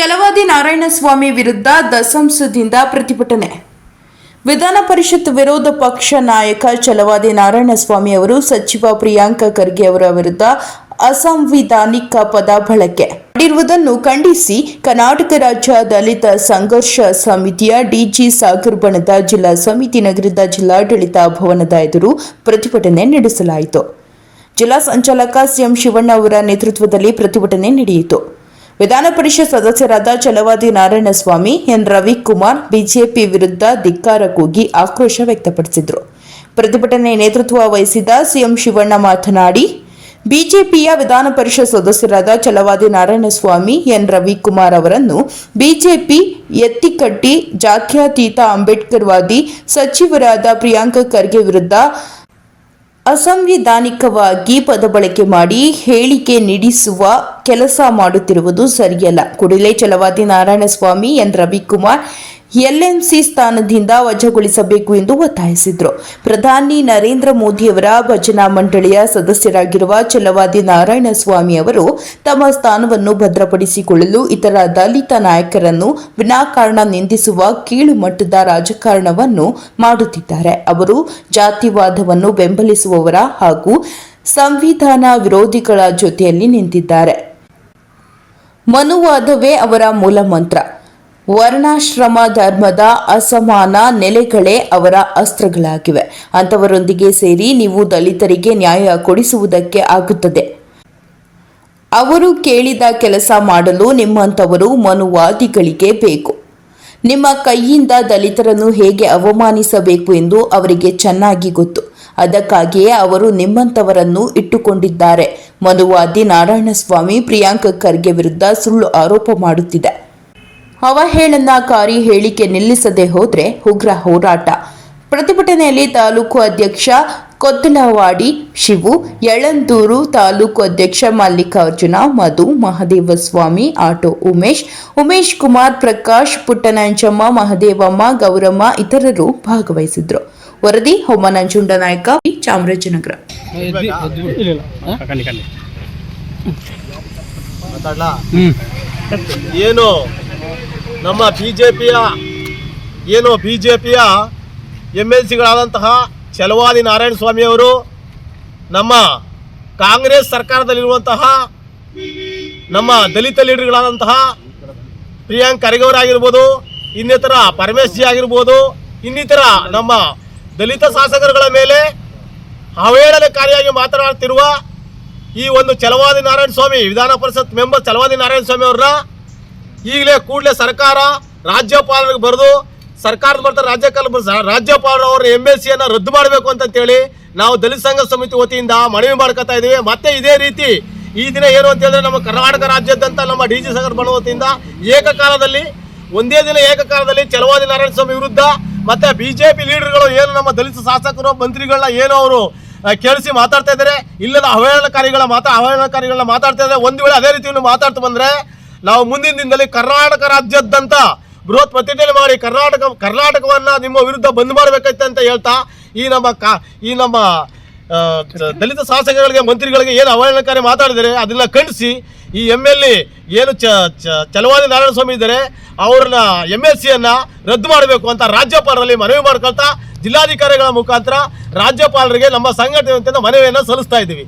ಛಲವಾದಿ ನಾರಾಯಣಸ್ವಾಮಿ ವಿರುದ್ಧ ದಸಂಸದಿಂದ ಪ್ರತಿಭಟನೆ. ವಿಧಾನ ಪರಿಷತ್ ವಿರೋಧ ಪಕ್ಷ ನಾಯಕ ಚಲವಾದಿ ನಾರಾಯಣಸ್ವಾಮಿ ಅವರು ಸಚಿವ ಪ್ರಿಯಾಂಕ ಖರ್ಗೆ ಅವರ ವಿರುದ್ಧ ಅಸಂವಿಧಾನಿಕ ಪದ ಬಳಕೆ ಮಾಡಿರುವುದನ್ನು ಖಂಡಿಸಿ ಕರ್ನಾಟಕ ರಾಜ್ಯ ದಲಿತ ಸಂಘರ್ಷ ಸಮಿತಿಯ ಡಿಜಿ ಸಾಗರ್ ಬಣದ ಜಿಲ್ಲಾ ಸಮಿತಿ ನಗರದ ಜಿಲ್ಲಾಡಳಿತ ಭವನದ ಎದುರು ಪ್ರತಿಭಟನೆ ನಡೆಸಲಾಯಿತು. ಜಿಲ್ಲಾ ಸಂಚಾಲಕ ಸಿಎಂ ಶಿವಣ್ಣ ಅವರ ನೇತೃತ್ವದಲ್ಲಿ ಪ್ರತಿಭಟನೆ ನಡೆಯಿತು. ವಿಧಾನ ಪರಿಷತ್ ಸದಸ್ಯರಾದ ಚಲವಾದಿ ನಾರಾಯಣಸ್ವಾಮಿ, ಎನ್. ರವಿಕುಮಾರ್, ಬಿಜೆಪಿ ವಿರುದ್ಧ ಧಿಕ್ಕಾರ ಕೂಗಿ ಆಕ್ರೋಶ ವ್ಯಕ್ತಪಡಿಸಿದರು. ಪ್ರತಿಭಟನೆ ನೇತೃತ್ವ ವಹಿಸಿದ ಸಿಎಂ ಶಿವಣ್ಣ ಮಾತನಾಡಿ, ಬಿಜೆಪಿಯ ವಿಧಾನ ಪರಿಷತ್ ಸದಸ್ಯರಾದ ಚಲವಾದಿ ನಾರಾಯಣಸ್ವಾಮಿ, ಎನ್. ರವಿಕುಮಾರ್ ಅವರನ್ನು ಬಿಜೆಪಿ ಎತ್ತಿಕಟ್ಟಿ ಜಾತ್ಯತೀತ ಅಂಬೇಡ್ಕರ್ವಾದಿ ಸಚಿವರಾದ ಪ್ರಿಯಾಂಕ ಖರ್ಗೆ ವಿರುದ್ಧ ಅಸಂವಿಧಾನಿಕವಾಗಿ ಪದಬಳಕೆ ಮಾಡಿ ಹೇಳಿಕೆ ನೀಡಿಸುವ ಕೆಲಸ ಮಾಡುತ್ತಿರುವುದು ಸರಿಯಲ್ಲ. ಕೂಡಲೇ ಚಲವಾದಿ ನಾರಾಯಣಸ್ವಾಮಿ ಎನ್. ರವಿಕುಮಾರ್ ಎಲ್ಎಂಸಿ ಸ್ಥಾನದಿಂದ ವಜಾಗೊಳಿಸಬೇಕು ಎಂದು ಒತ್ತಾಯಿಸಿದರು. ಪ್ರಧಾನಿ ನರೇಂದ್ರ ಮೋದಿಯವರ ಭಜನಾ ಮಂಡಳಿಯ ಸದಸ್ಯರಾಗಿರುವ ಚಲವಾದಿ ನಾರಾಯಣಸ್ವಾಮಿ ಅವರು ತಮ್ಮ ಸ್ಥಾನವನ್ನು ಭದ್ರಪಡಿಸಿಕೊಳ್ಳಲು ಇತರ ದಲಿತ ನಾಯಕರನ್ನು ವಿನಾಕಾರಣ ನಿಂದಿಸುವ ಕೀಳು ಮಟ್ಟದ ರಾಜಕಾರಣವನ್ನು ಮಾಡುತ್ತಿದ್ದಾರೆ. ಅವರು ಜಾತಿವಾದವನ್ನು ಬೆಂಬಲಿಸುವವರ ಹಾಗೂ ಸಂವಿಧಾನ ವಿರೋಧಿಗಳ ಜೊತೆಯಲ್ಲಿ ನಿಂತಿದ್ದಾರೆ. ಮನುವಾದವೇ ಅವರ ಮೂಲ ಮಂತ್ರ ವರ್ಣಾಶ್ರಮ ಧರ್ಮದ ಅಸಮಾನ ನೆಲೆಗಳೇ ಅವರ ಅಸ್ತ್ರಗಳಾಗಿವೆ. ಅಂಥವರೊಂದಿಗೆ ಸೇರಿ ನೀವು ದಲಿತರಿಗೆ ನ್ಯಾಯ ಕೊಡಿಸುವುದಕ್ಕೆ ಆಗುತ್ತದೆ. ಅವರು ಕೇಳಿದ ಕೆಲಸ ಮಾಡಲು ನಿಮ್ಮಂಥವರು ಮನುವಾದಿಗಳಿಗೆ ಬೇಕು. ನಿಮ್ಮ ಕೈಯಿಂದ ದಲಿತರನ್ನು ಹೇಗೆ ಅವಮಾನಿಸಬೇಕು ಎಂದು ಅವರಿಗೆ ಚೆನ್ನಾಗಿ ಗೊತ್ತು. ಅದಕ್ಕಾಗಿಯೇ ಅವರು ನಿಮ್ಮಂಥವರನ್ನು ಇಟ್ಟುಕೊಂಡಿದ್ದಾರೆ. ಮನುವಾದಿ ನಾರಾಯಣಸ್ವಾಮಿ ಪ್ರಿಯಾಂಕ ಖರ್ಗೆ ವಿರುದ್ಧ ಸುಳ್ಳು ಆರೋಪ ಮಾಡುತ್ತಿದೆ. ಅವಹೇಳನಕಾರಿ ಹೇಳಿಕೆ ನಿಲ್ಲಿಸದೆ ಹೋದ್ರೆ ಉಗ್ರ ಹೋರಾಟ. ಪ್ರತಿಭಟನೆಯಲ್ಲಿ ತಾಲೂಕು ಅಧ್ಯಕ್ಷ ಕೊತ್ತಲವಾಡಿ ಶಿವು, ಯಳಂದೂರು ತಾಲೂಕು ಅಧ್ಯಕ್ಷ ಮಲ್ಲಿಕಾರ್ಜುನ, ಮಧು, ಮಹದೇವಸ್ವಾಮಿ, ಆಟೋ ಉಮೇಶ್ ಉಮೇಶ್ ಕುಮಾರ್ ಪ್ರಕಾಶ್, ಪುಟ್ಟನಂಜಮ್ಮ, ಮಹದೇವಮ್ಮ, ಗೌರಮ್ಮ ಇತರರು ಭಾಗವಹಿಸಿದ್ರು. ವರದಿ ಹೊಮ್ಮನಂಜುಂಡ ನಾಯಕ, ಚಾಮರಾಜನಗರ. ಏನು ನಮ್ಮ ಬಿಜೆಪಿಯ, ಏನು ಬಿಜೆಪಿಯ ಎಂ ಎಲ್ ಸಿಗಳಾದಂತಹ ಛಲವಾದಿ ನಾರಾಯಣ ಸ್ವಾಮಿ ಅವರು ನಮ್ಮ ಕಾಂಗ್ರೆಸ್ ಸರ್ಕಾರದಲ್ಲಿರುವಂತಹ ನಮ್ಮ ದಲಿತ ಲೀಡರ್ಗಳಾದಂತಹ ಪ್ರಿಯಾಂಕ್ ಖರ್ಗೆ ಅವರಾಗಿರ್ಬೋದು, ಇನ್ನಿತರ ಪರಮೇಶ್ ಜಿ ಆಗಿರ್ಬೋದು, ಇನ್ನಿತರ ನಮ್ಮ ದಲಿತ ಶಾಸಕರುಗಳ ಮೇಲೆ ಅವಹೇಳನಕಾರಿಯಾಗಿ ಮಾತನಾಡುತ್ತಿರುವ ಈ ಒಂದು ಚಲವಾದಿ ನಾರಾಯಣ ಸ್ವಾಮಿ, ವಿಧಾನ ಪರಿಷತ್ ಮೆಂಬರ್ ಚಲವಾದಿ ನಾರಾಯಣ ಸ್ವಾಮಿ ಅವ್ರನ್ನ ಈಗಲೇ ಕೂಡಲೇ ಸರ್ಕಾರ ರಾಜ್ಯಪಾಲರಿಗೆ ಬರೆದು ಸರ್ಕಾರದ ಬರ್ತಾರೆ ರಾಜ್ಯಪಾಲ ಅವರ ಎಂ ಎಸ್ ಸಿಯನ್ನು ರದ್ದು ಮಾಡಬೇಕು ಅಂತಂತೇಳಿ ನಾವು ದಲಿತ ಸಂಘ ಸಮಿತಿ ವತಿಯಿಂದ ಮನವಿ ಮಾಡ್ಕೊತಾ ಇದ್ದೀವಿ ಮತ್ತೆ ಇದೇ ರೀತಿ ಈ ದಿನ ಏನು ಅಂತ ಹೇಳಿದ್ರೆ ನಮ್ಮ ಕರ್ನಾಟಕ ರಾಜ್ಯಾದ್ಯಂತ ನಮ್ಮ ಡಿ ಜಿ ಸಾಗರ್ ಬಣ ವತಿಯಿಂದ ಏಕಕಾಲದಲ್ಲಿ, ಒಂದೇ ದಿನ ಏಕಕಾಲದಲ್ಲಿ ಚಲವಾದಿ ನಾರಾಯಣ ಸ್ವಾಮಿ ವಿರುದ್ಧ ಮತ್ತೆ ಬಿಜೆಪಿ ಲೀಡರ್ಗಳು ಏನು ನಮ್ಮ ದಲಿತ ಶಾಸಕರು, ಮಂತ್ರಿಗಳನ್ನ ಏನು ಅವರು ಕೇಳಿಸಿ ಮಾತಾಡ್ತಾ ಇದ್ದಾರೆ. ಇಲ್ಲದ ಅವಹೇಳನಕಾರಿಗಳ ಮಾತಾ ಅವಹೇಳನಕಾರಿಗಳನ್ನ ಮಾತಾಡ್ತಾ ಇದ್ದಾರೆ. ಒಂದು ವೇಳೆ ಅದೇ ರೀತಿ ಮಾತಾಡ್ತಾ ಬಂದ್ರೆ ನಾವು ಮುಂದಿನ ದಿನದಲ್ಲಿ ಕರ್ನಾಟಕ ರಾಜ್ಯಾದ್ಯಂತ ಬೃಹತ್ ಪ್ರತಿಭಟನೆ ಮಾಡಿ ಕರ್ನಾಟಕ ಕರ್ನಾಟಕವನ್ನ ನಿಮ್ಮ ವಿರುದ್ಧ ಬಂದ್ ಮಾಡಬೇಕೈತೆ ಅಂತ ಹೇಳ್ತಾ ಈ ನಮ್ಮ ಕಾ ಈ ನಮ್ಮ ದಲಿತ ಶಾಸಕರಿಗೆ ಮಂತ್ರಿಗಳಿಗೆ ಏನು ಅವಹೇಳನಕಾರಿ ಮಾತಾಡಿದರೆ ಅದನ್ನ ಖಂಡಿಸಿ ಈ ಎಂ ಎಲ್ ಎ ಏನು ಚ, ಚ- ಛಲವಾದಿ ನಾರಾಯಣ ಸ್ವಾಮಿ ಇದ್ದಾರೆ ಅವ್ರನ್ನ ಎಂ ಎಲ್ ಸಿಯನ್ನು ರದ್ದು ಮಾಡಬೇಕು ಅಂತ ರಾಜ್ಯಪಾಲರಲ್ಲಿ ಮನವಿ ಮಾಡ್ಕೊಳ್ತಾ ಜಿಲ್ಲಾಧಿಕಾರಿಗಳ ಮುಖಾಂತರ ರಾಜ್ಯಪಾಲರಿಗೆ ನಮ್ಮ ಸಂಘಟನೆ ಅಂತ ಮನವಿಯನ್ನು ಸಲ್ಲಿಸ್ತಾ ಇದ್ದೀವಿ.